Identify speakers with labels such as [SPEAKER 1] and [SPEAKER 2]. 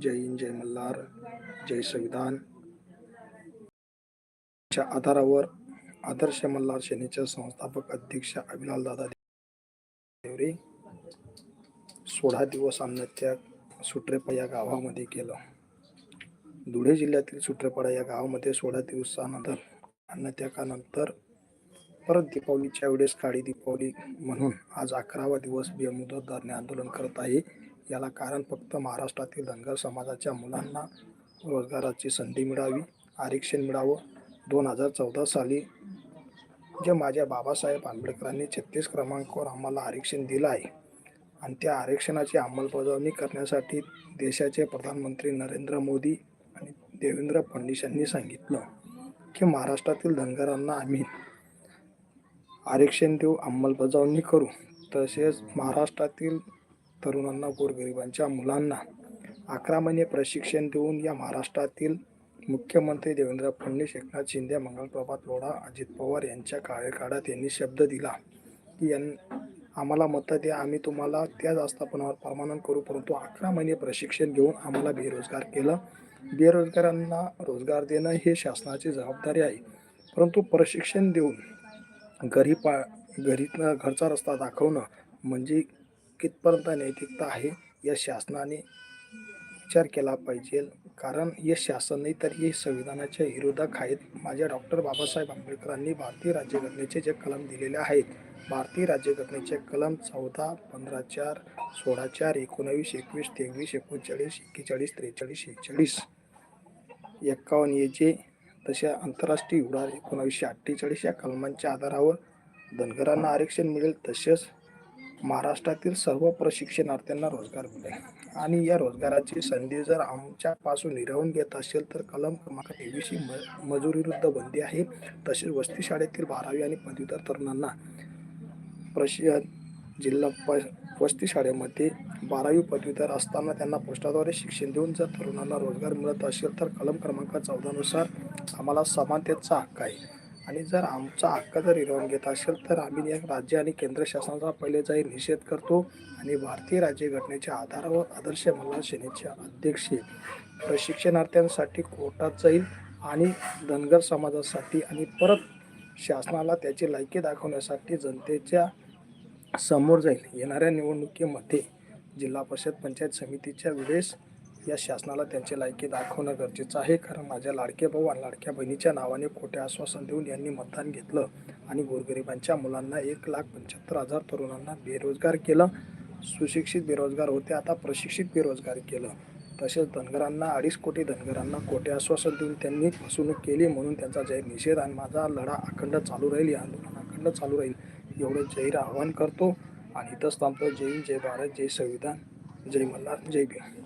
[SPEAKER 1] जय हिंद जय मल्हार जय संविधान. च्या आधारावर आदर्श मल्हार सेनेच्या संस्थापक अध्यक्ष अभिलाल दादा देवरे सोळा दिवस अन्नत्याग सुट्रेपा या गावामध्ये केलं. धुळे जिल्ह्यातील सुट्रेपाडा या गावामध्ये सोळा दिवसानंतर अन्नत्यागानंतर परत दीपावलीच्या वेळेस काळी दीपावली म्हणून आज अकरावा दिवस बेमुदत धरणे आंदोलन करत आहे. याला कारण फक्त महाराष्ट्रातील धनगर समाजाच्या मुलांना रोजगाराची संधी मिळावी आरक्षण मिळावं. दोन हजार चौदा साली जे माझ्या बाबासाहेब आंबेडकरांनी छत्तीस क्रमांकावर आम्हाला आरक्षण दिलं आहे आणि त्या आरक्षणाची अंमलबजावणी करण्यासाठी देशाचे प्रधानमंत्री नरेंद्र मोदी आणि देवेंद्र फडणवीस यांनी सांगितलं की महाराष्ट्रातील धनगरांना आम्ही आरक्षण देऊ अंमलबजावणी करू. तसेच महाराष्ट्रातील तरुणांना गोरगरिबांच्या मुलांना अकरा महिने प्रशिक्षण देऊन या महाराष्ट्रातील मुख्यमंत्री देवेंद्र फडणवीस एकनाथ शिंदे मंगलप्रभात लोढा अजित पवार यांच्या कार्यकाळात यांनी शब्द दिला की यां आम्हाला मतं द्या आम्ही तुम्हाला त्याच आस्थापनावर परमानंट करू. परंतु अकरा महिने प्रशिक्षण घेऊन आम्हाला बेरोजगार केलं. बेरोजगारांना रोजगार देणं हे शासनाची जबाबदारी आहे. परंतु प्रशिक्षण देऊन घरी पा घरी घरचा रस्ता दाखवणं म्हणजे कितपर्यंत नैतिकता आहे या शासनाने विचार केला पाहिजे. कारण हे शासन नाही तर हे संविधानाच्या विरोधक आहेत माझ्या डॉक्टर बाबासाहेब आंबेडकरांनी भारतीय राज्यघटनेचे जे कलम दिलेले आहेत भारतीय राज्यघटनेचे कलम चौदा पंधरा चार सोळा चार एकोणावीस एकवीस तेवीस एकोणचाळीस एक्केचाळीस त्रेचाळीस एकचाळीस एक्कावन्न ए जे तशा आंतरराष्ट्रीय उडार एकोणावीसशे अठ्ठेचाळीस या कलमांच्या आधारावर धनगरांना आरक्षण मिळेल तसेच महाराष्ट्रातील सर्व प्रशिक्षणार्थ्यांना रोजगार मिळेल. आणि या रोजगाराची संधी जर आमच्यापासून हिरावून घेत असेल तर कलम क्रमांक तेवीसशी म मजुरीविरुद्ध बंदी आहे. तसेच वस्ती शाळेतील बारावी आणि पदवीधर तरुणांना प्रशि जिल्हा प वस्ती शाळेमध्ये बारावी पदवीधर असताना त्यांना पोस्टाद्वारे शिक्षण देऊन जर तरुणांना रोजगार मिळत असेल तर कलम क्रमांक चौदानुसार आम्हाला समानतेचा हक्क आहे. आणि जर आमचा हक्क जर हिरावून घेत असेल तर आम्ही या राज्य आणि केंद्र शासनाचा पहिले जाई निषेध करतो आणि भारतीय राज्यघटनेच्या आधारावर आदर्श मल्हार सेनेचे अध्यक्ष प्रशिक्षणार्थ्यांसाठी कोर्टात जाईल आणि धनगर समाजासाठी आणि परत शासनाला त्याची लायकी दाखवण्यासाठी जनतेच्या समोर जाईल. येणाऱ्या निवडणुकीमध्ये जिल्हा परिषद पंचायत समितीच्या वेळेस या शासनाला त्यांचे लायकी दाखवणं गरजेचं आहे. कारण माझ्या लाडके भाऊ आणि लाडक्या बहिणीच्या नावाने खोटे आश्वासन देऊन यांनी मतदान घेतलं आणि गोरगरिबांच्या मुलांना एक लाख पंच्याहत्तर हजार तरुणांना बेरोजगार केलं. सुशिक्षित बेरोजगार होते आता प्रशिक्षित बेरोजगार केलं. तसेच धनगरांना अडीच कोटी धनगरांना खोटे आश्वासन देऊन त्यांनी फसवणूक केली म्हणून त्यांचा जाहीर निषेध आणि माझा लढा अखंड चालू राहील या आंदोलन अखंड चालू राहील एवढं जाहीर आवाहन करतो. आणि इथंच थांबतो जय हिंद जय भारत जय संविधान. जय मल्हार जय भीम.